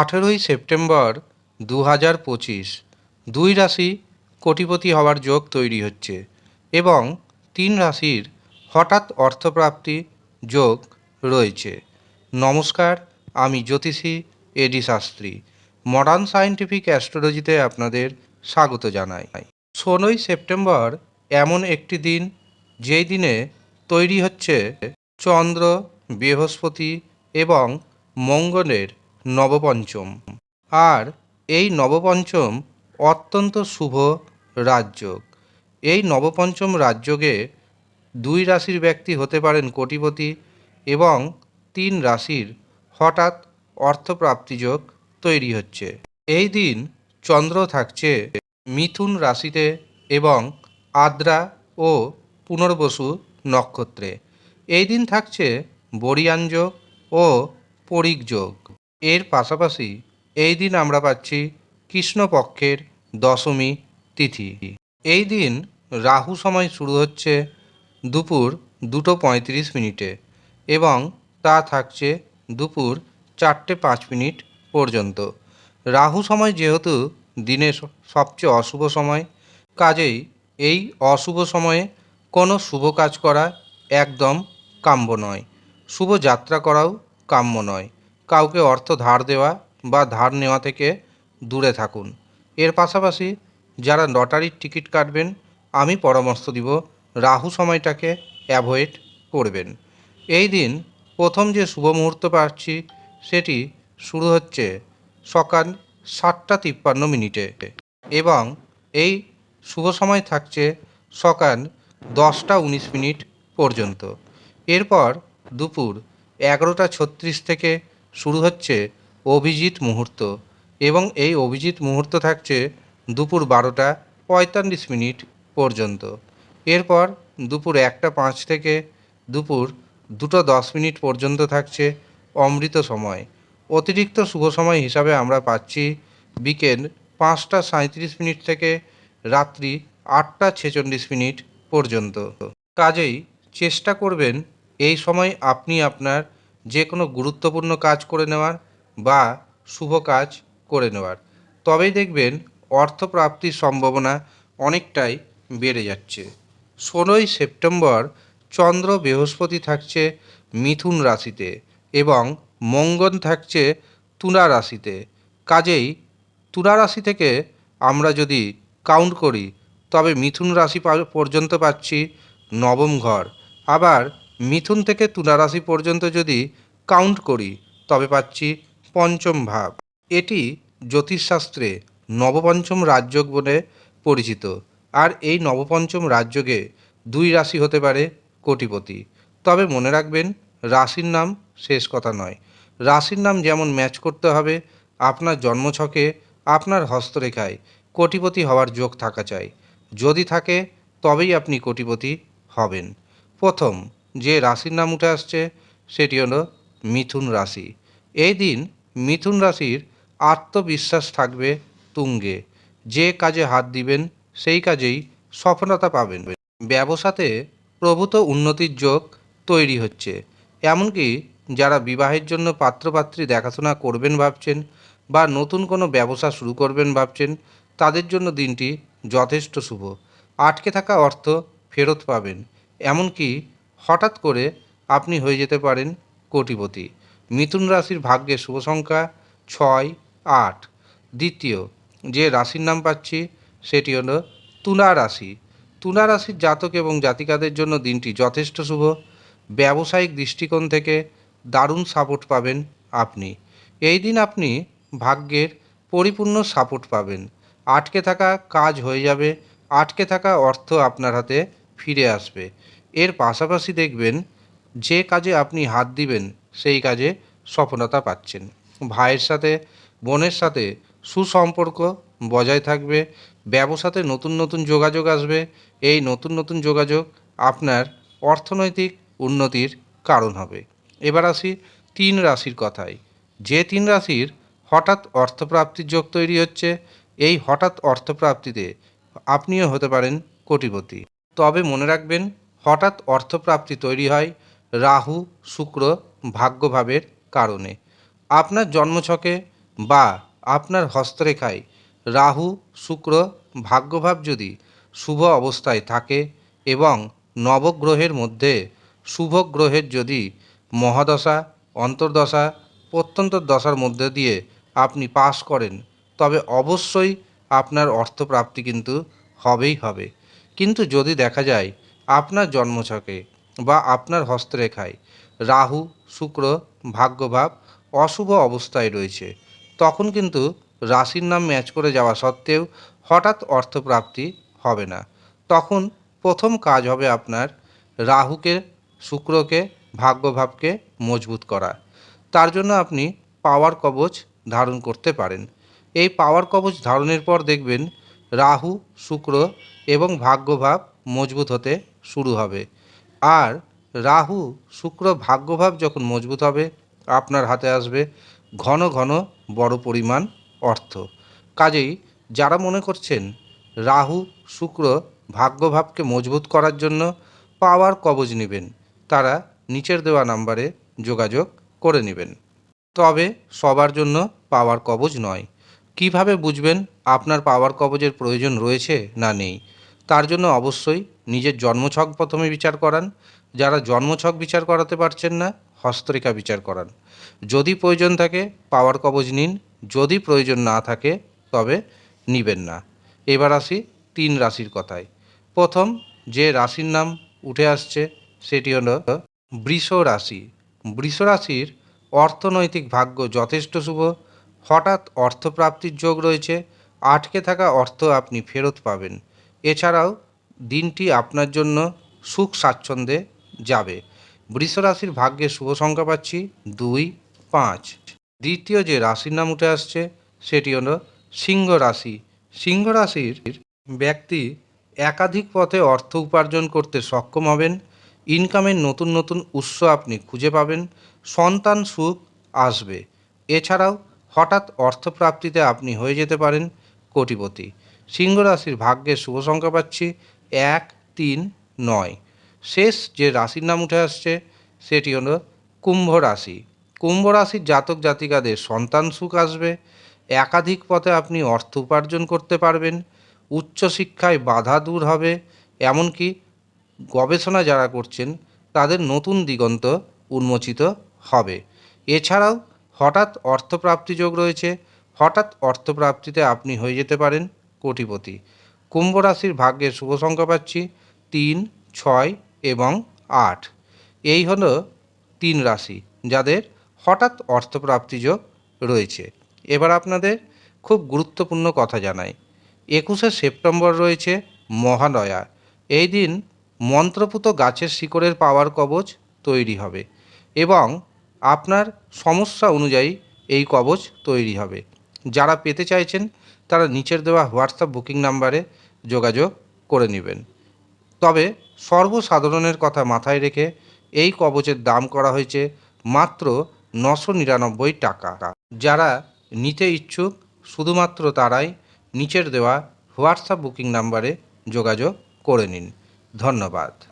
আঠেরোই সেপ্টেম্বর দু হাজার পঁচিশ, দুই রাশি কোটিপতি হওয়ার যোগ তৈরি হচ্ছে এবং তিন রাশির হঠাৎ অর্থপ্রাপ্তি যোগ রয়েছে। নমস্কার, আমি জ্যোতিষী A D Shastri modern scientific অ্যাস্ট্রোলজিতে আপনাদের স্বাগত জানাই। ষোলোই সেপ্টেম্বর এমন একটি দিন, যেই দিনে তৈরি হচ্ছে চন্দ্র, বৃহস্পতি এবং মঙ্গলের নবপঞ্চম। আর এই নবপঞ্চম অত্যন্ত শুভ রাজযোগ। এই নবপঞ্চম রাজযোগে দুই রাশির ব্যক্তি হতে পারেন কোটিপতি এবং তিন রাশির হঠাৎ অর্থপ্রাপ্তি যোগ তৈরি হচ্ছে। এই দিন চন্দ্র থাকছে মিথুন রাশিতে এবং আদ্রা ও পুনর্বসু নক্ষত্রে। এই দিন থাকছে বরিয়ান যোগ ও পরিক যোগ। এর পাশাপাশি এই দিন আমরা পাচ্ছি কৃষ্ণপক্ষের দশমী তিথি। এই দিন রাহু সময় শুরু হচ্ছে দুপুর দুটো পঁয়ত্রিশ মিনিটে এবং তা থাকছে দুপুর চারটে পাঁচ মিনিট পর্যন্ত। রাহু সময় যেহেতু দিনের সবচেয়ে অশুভ সময়, কাজেই এই অশুভ সময়ে কোনো শুভ কাজ করা একদম কাম্য নয়। শুভ যাত্রা করাও কাম্য নয়। কাউকে অর্থ ধার দেওয়া বা ধার নেওয়া থেকে দূরে থাকুন। এর পাশাপাশি যারা লটারির টিকিট কাটবেন, আমি পরামর্শ দিব রাহু সময়টাকে অ্যাভয়েড করবেন। এই দিন প্রথম যে শুভ মুহূর্ত পাচ্ছি, সেটি শুরু হচ্ছে সকাল সাতটা তিপ্পান্ন মিনিটে এবং এই শুভ সময় থাকছে সকাল দশটা উনিশ মিনিট পর্যন্ত। এরপর দুপুর এগারোটা ছত্রিশ থেকে শুরু হচ্ছে অভিজিৎ মুহূর্ত এবং এই অভিজিৎ মুহূর্ত থাকছে দুপুর বারোটা পঁয়তাল্লিশ মিনিট পর্যন্ত। এরপর দুপুর একটা পাঁচ থেকে দুপুর দুটো দশ মিনিট পর্যন্ত থাকছে অমৃত সময়। অতিরিক্ত শুভ সময় হিসাবে আমরা পাচ্ছি বিকেল পাঁচটা সাঁত্রিশ মিনিট থেকে রাত্রি আটটা ছেচল্লিশ মিনিট পর্যন্ত। কাজেই চেষ্টা করবেন এই সময় আপনি আপনার যে কোনো গুরুত্বপূর্ণ কাজ করে নেওয়ার বা শুভ কাজ করে নেওয়ার। তবেই দেখবেন অর্থপ্রাপ্তির সম্ভাবনা অনেকটাই বেড়ে যাচ্ছে। ষোলোই সেপ্টেম্বর চন্দ্র বৃহস্পতি থাকছে মিথুন রাশিতে এবং মঙ্গল থাকছে তুলা রাশিতে। কাজেই তুলা রাশি থেকে আমরা যদি কাউন্ট করি, তবে মিথুন রাশি পর্যন্ত পাচ্ছি নবম ঘর। আবার মিথুন থেকে তুলা রাশি পর্যন্ত যদি কাউন্ট করি, তবে পাচ্ছি পঞ্চম ভাব। এটি জ্যোতিষশাস্ত্রে নবপঞ্চম রাজযোগ বলে পরিচিত। আর এই নবপঞ্চম রাজযোগে দুই রাশি হতে পারে কোটিপতি। তবে মনে রাখবেন, রাশির নাম শেষ কথা নয়। রাশির নাম যেমন ম্যাচ করতে হবে, আপনার জন্মছকে আপনার হস্তরেখায় কোটিপতি হওয়ার যোগ থাকা চাই। যদি থাকে, তবেই আপনি কোটিপতি হবেন। প্রথম যে রাশির নাম উঠে আসছে, সেটি হলো মিথুন রাশি। এই দিন মিথুন রাশির আত্মবিশ্বাস থাকবে তুঙ্গে। যে কাজে হাত দিবেন, সেই কাজেই সফলতা পাবেন। ব্যবসাতে প্রভূত উন্নতির যোগ তৈরি হচ্ছে। এমনকি যারা বিবাহের জন্য পাত্রপাত্রী দেখাশোনা করবেন ভাবছেন বা নতুন কোনো ব্যবসা শুরু করবেন ভাবছেন, তাদের জন্য দিনটি যথেষ্ট শুভ। আটকে থাকা অর্থ ফেরত পাবেন। এমনকি হঠাৎ করে আপনি হয়ে যেতে পারেন কোটিপতি। মিথুন রাশির ভাগ্যে শুভ সংখ্যা ছয়, আট। দ্বিতীয়, যে রাশির নাম পাচ্ছি সেটি হলো তুলা রাশি। তুলা রাশির জাতক এবং জাতিকাদের জন্য দিনটি যথেষ্ট শুভ। ব্যবসায়িক দৃষ্টিকোণ থেকে দারুণ সাপোর্ট পাবেন আপনি। এই দিন আপনি ভাগ্যের পরিপূর্ণ সাপোর্ট পাবেন। আটকে থাকা কাজ হয়ে যাবে। আটকে থাকা অর্থ আপনার হাতে ফিরে আসবে। এর পাশাপাশি দেখবেন, যে কাজে আপনি হাত দিবেন, সেই কাজে সফলতা পাচ্ছেন। ভাইয়ের সাথে, বোনের সাথে সুসম্পর্ক বজায় থাকবে ব্যবসাতে নতুন নতুন যোগাযোগ আসবে। এই নতুন নতুন যোগাযোগ আপনার অর্থনৈতিক উন্নতির কারণ হবে। এবার আসি তিন রাশির কথায়। যে তিন রাশির হঠাৎ অর্থপ্রাপ্তির যোগ তৈরি হচ্ছে, এই হঠাৎ অর্থপ্রাপ্তিতে আপনিও হতে পারেন কোটিপতি। তবে মনে রাখবেন হঠাৎ অর্থপ্রাপ্তি তৈরি হয় রাহু, শুক্র ভাগ্যভাবের কারণে। আপনার জন্মছকে বা আপনার হস্তরেখায় রাহু, শুক্র ভাগ্যভাব যদি শুভ অবস্থায় থাকে এবং নবগ্রহের মধ্যে শুভ গ্রহের যদি মহাদশা, অন্তর্দশা, প্রত্যন্ত দশার মধ্যে দিয়ে আপনি পাস করেন, তবে অবশ্যই আপনার অর্থপ্রাপ্তি কিন্তু হবেই হবে। কিন্তু যদি দেখা যায় আপনার জন্মছকে বা আপনার হস্তরেখায়। রাহু, শুক্র, ভাগ্যভাব অশুভ অবস্থায় রয়েছে। তখন কিন্তু রাশির নাম ম্যাচ করে যাওয়া সত্ত্বেও হঠাৎ অর্থপ্রাপ্তি হবে না। তখন প্রথম কাজ হবে আপনার রাহুকে, শুক্রকে, ভাগ্যভাবকে মজবুত করা। তার জন্য আপনি পাওয়ার কবচ ধারণ করতে পারেন। এই পাওয়ার কবচ ধারণের পর দেখবেন রাহু, শুক্র এবং ভাগ্যভাব মজবুত হতে শুরু হবে। আর রাহু শুক্র ভাগ্যভাব যখন মজবুত হবে, আপনার হাতে আসবে ঘন ঘন বড় পরিমাণ অর্থ। কাজেই যারা মনে করছেন রাহু শুক্র ভাগ্যভাবকে মজবুত করার জন্য পাওয়ার কবজ নেবেন, তারা নিচের দেওয়া নাম্বারে যোগাযোগ করে নেবেন। তবে সবার জন্য পাওয়ার কবজ নয়। কীভাবে বুঝবেন আপনার পাওয়ার কবজের প্রয়োজন রয়েছে না নেই? তার জন্য অবশ্যই নিজের জন্মছক প্রথমে বিচার করান। যারা জন্মছক বিচার করাতে পারছেন না, হস্তরেখা বিচার করান। যদি প্রয়োজন থাকে, পাওয়ার কবজ নিন। যদি প্রয়োজন না থাকে, তবে নিবেন না। এবার আসি তিন রাশির কথায়। প্রথম, যে রাশির নাম উঠে আসছে, সেটি হলো বৃষ রাশি। বৃষ রাশির অর্থনৈতিক ভাগ্য যথেষ্ট শুভ। হঠাৎ অর্থপ্রাপ্তির যোগ রয়েছে। আটকে থাকা অর্থ আপনি ফেরত পাবেন। এছাড়াও দিনটি আপনার জন্য সুখ স্বাচ্ছন্দ্যে যাবে। বৃষ রাশির ভাগ্যে শুভ সংখ্যা পাচ্ছি দুই পাঁচ। দ্বিতীয় যে রাশির নাম উঠে আসছে, সেটি হলো সিংহ রাশি। সিংহ রাশির ব্যক্তি একাধিক পথে অর্থ উপার্জন করতে সক্ষম হবেন। ইনকামের নতুন নতুন উৎস আপনি খুঁজে পাবেন। সন্তান সুখ আসবে। এছাড়াও হঠাৎ অর্থপ্রাপ্তিতে আপনি হয়ে যেতে পারেন কোটিপতি। সিংহ রাশির ভাগ্যের শুভ সংখ্যা পাচ্ছি এক, তিন, নয়। শেষ যে রাশির নাম উঠে আসছে, সেটি হলো কুম্ভ রাশি। কুম্ভ রাশির জাতক জাতিকাদের সন্তান সুখ আসবে। একাধিক পথে আপনি অর্থ উপার্জন করতে পারবেন। উচ্চশিক্ষায় বাধা দূর হবে। এমনকি গবেষণা যারা করছেন, তাদের নতুন দিগন্ত উন্মোচিত হবে। এছাড়াও হঠাৎ অর্থপ্রাপ্তি যোগ রয়েছে। হঠাৎ অর্থপ্রাপ্তিতে আপনি হয়ে যেতে পারেন। কোটিপতি। কুম্ভ রাশির ভাগ্যের শুভ সংখ্যা পাচ্ছি তিন, ছয় এবং আট। এই হলো তিন রাশি যাদের হঠাৎ অর্থপ্রাপ্তি যোগ রয়েছে। এবার আপনাদের খুব গুরুত্বপূর্ণ কথা জানাই। একুশে সেপ্টেম্বর রয়েছে মহালয়া এই দিন মন্ত্রপুত গাছের শিকড়ের পাওয়ার কবচ তৈরি হবে এবং আপনার সমস্যা অনুযায়ী এই কবচ তৈরি হবে। যারা পেতে চাইছেন তারা নিচের দেওয়া হোয়াটসঅ্যাপ বুকিং নাম্বারে যোগাযোগ করে নেবেন। তবে সর্বসাধারণের কথা মাথায় রেখে এই কবচের দাম করা হয়েছে মাত্র নশো নিরানব্বই টাকা। যারা নিতে ইচ্ছুক, শুধুমাত্র তারাই নিচের দেওয়া হোয়াটসঅ্যাপ বুকিং নাম্বারে যোগাযোগ করে নিন। ধন্যবাদ।